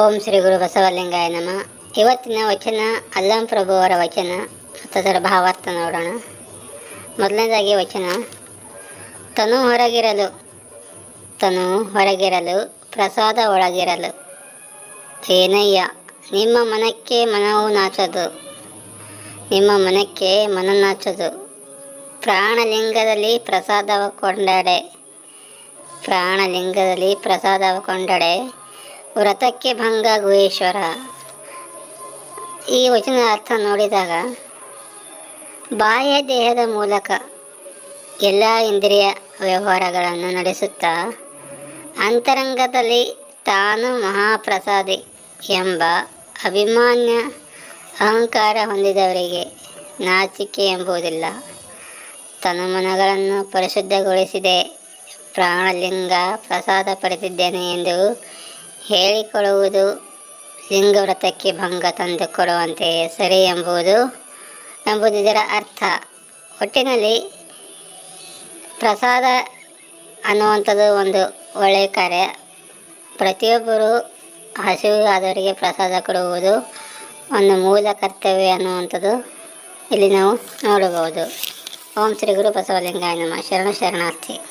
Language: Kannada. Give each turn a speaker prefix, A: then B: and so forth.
A: ಓಂ ಶ್ರೀ ಗುರು ಬಸವಲಿಂಗಾಯ ನಮ. ಇವತ್ತಿನ ವಚನ ಅಲ್ಲಂ ಪ್ರಭುವರ ವಚನ ಮತ್ತು ಅದರ ಭಾವಾರ್ಥ ನೋಡೋಣ. ಮೊದಲನೇದಾಗಿ ವಚನ, ತನು ಹೊರಗಿರಲು ತನು ಹೊರಗಿರಲು, ಪ್ರಸಾದ ಒಳಗಿರಲು. ಏನಯ್ಯ ನಿಮ್ಮ ಮನಕ್ಕೆ ಮನವು ನಾಚದು. ನಿಮ್ಮ ಮನಕ್ಕೆ ಮನ ನಾಚದು. ಪ್ರಾಣಲಿಂಗದಲ್ಲಿ ಪ್ರಸಾದವ ಕೊಂಡಡೆ ಪ್ರಾಣಲಿಂಗದಲ್ಲಿ ಪ್ರಸಾದವ ಕೊಂಡಡೆ ವ್ರತಕ್ಕೆ ಭಂಗ ಗುಹೇಶ್ವರ ಈ ವಚನದ ಅರ್ಥ ನೋಡಿದಾಗ, ಬಾಹ್ಯ ದೇಹದ ಮೂಲಕ ಎಲ್ಲ ಇಂದ್ರಿಯ ವ್ಯವಹಾರಗಳನ್ನು ನಡೆಸುತ್ತಾ, ಅಂತರಂಗದಲ್ಲಿ ತಾನು ಮಹಾಪ್ರಸಾದಿ ಎಂಬ ಅಭಿಮಾನ್ಯ ಅಹಂಕಾರ ಹೊಂದಿದವರಿಗೆ ನಾಚಿಕೆ ಎಂಬುದಿಲ್ಲ ತನುಮನಗಳನ್ನು ಪರಿಶುದ್ಧಗೊಳಿಸಿದೆ, ಪ್ರಾಣಲಿಂಗ ಪ್ರಸಾದ ಪಡೆದಿದ್ದೇನೆ ಎಂದು ಹೇಳಿಕೊಳ್ಳುವುದು ಲಿಂಗವ್ರತಕ್ಕೆ ಭಂಗ ತಂದು ಕೊಡುವಂತೆ ಸರಿ ಎಂಬುದು ಎಂಬುದು ಇದರ ಅರ್ಥ. ಒಟ್ಟಿನಲ್ಲಿ ಪ್ರಸಾದ ಅನ್ನುವಂಥದ್ದು ಒಂದು ಒಳ್ಳೆಯ ಕಾರ್ಯ. ಪ್ರತಿಯೊಬ್ಬರು ಹಸಿವು ಆದವರಿಗೆ ಪ್ರಸಾದ ಕೊಡುವುದು ಒಂದು ಮೂಲ ಕರ್ತವ್ಯ ಅನ್ನುವಂಥದ್ದು ಇಲ್ಲಿ ನಾವು ನೋಡಬಹುದು. ಓಂ ಶ್ರೀ ಗುರು ಬಸವಲಿಂಗಾಯ ನಮ್ಮ ಶರಣ ಶರಣಾರ್ಥಿ.